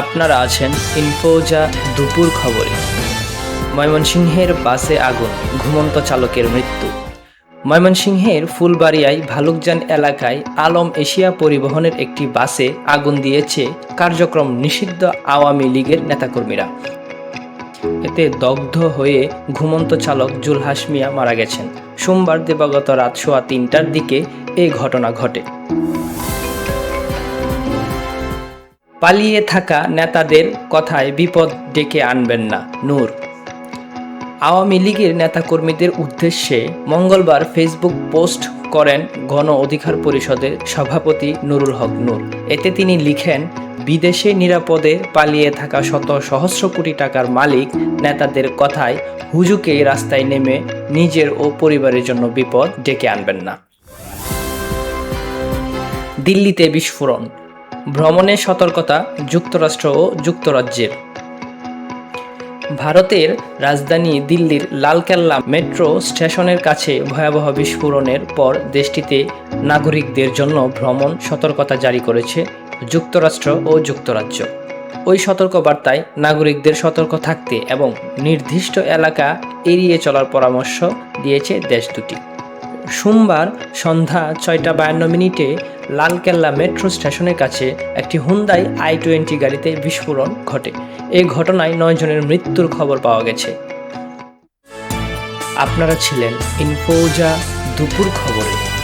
আপনারা আছেন ইনফোজা দুপুর খবরে। ময়মনসিংহের বাসে আগুন, ঘুমন্ত চালকের মৃত্যু। ময়মনসিংহের ফুলবাড়িয়ায় ভালুকজান এলাকায় আলম এশিয়া পরিবহনের একটি বাসে আগুন দিয়েছে কার্যক্রম নিষিদ্ধ আওয়ামী লীগের নেতাকর্মীরা। এতে দগ্ধ হয়ে ঘুমন্ত চালক জুলহাস মিয়া মারা গেছেন। সোমবার দেবাগত রাত সোয়া তিনটার দিকে এই ঘটনা ঘটে। পালিয়ে থাকা নেতাদের কথায় বিপদ ডেকে আনবেন না, নূর। আওয়ামী লীগের নেতাকর্মীদের উদ্দেশ্যে মঙ্গলবার ফেসবুক পোস্ট করেন গণ অধিকার পরিষদের সভাপতি নুরুল হক নূর। এতে তিনি লিখেন, বিদেশে নিরাপদে পালিয়ে থাকা শত সহস্র কোটি টাকার মালিক নেতাদের কথায় হুজুকে রাস্তায় নেমে নিজের ও পরিবারের জন্য বিপদ ডেকে আনবেন না। দিল্লিতে বিস্ফোরণ। ভ্রমণের সতর্কতা যুক্তরাষ্ট্র ও যুক্তরাজ্যের। ভারতের রাজধানী দিল্লির লালকেল্লা মেট্রো স্টেশনের কাছে ভয়াবহ বিস্ফোরণের পর দেশটিতে নাগরিকদের জন্য ভ্রমণ সতর্কতা জারি করেছে যুক্তরাষ্ট্র ও যুক্তরাজ্য। ওই সতর্কবার্তায় নাগরিকদের সতর্ক থাকতে এবং নির্দিষ্ট এলাকা এড়িয়ে চলার পরামর্শ দিয়েছে দেশ দুটি। সোমবার সন্ধ্যা ছয়টা বায়ান্ন মিনিটে লালকেল্লা মেট্রো স্টেশনের কাছে একটি হুন্দাই আই টোয়েন্টি গাড়িতে বিস্ফোরণ ঘটে। এই ঘটনায় নয় জনের মৃত্যুর খবর পাওয়া গেছে। আপনারা ছিলেন ইনফৌজা দুপুর খবরে।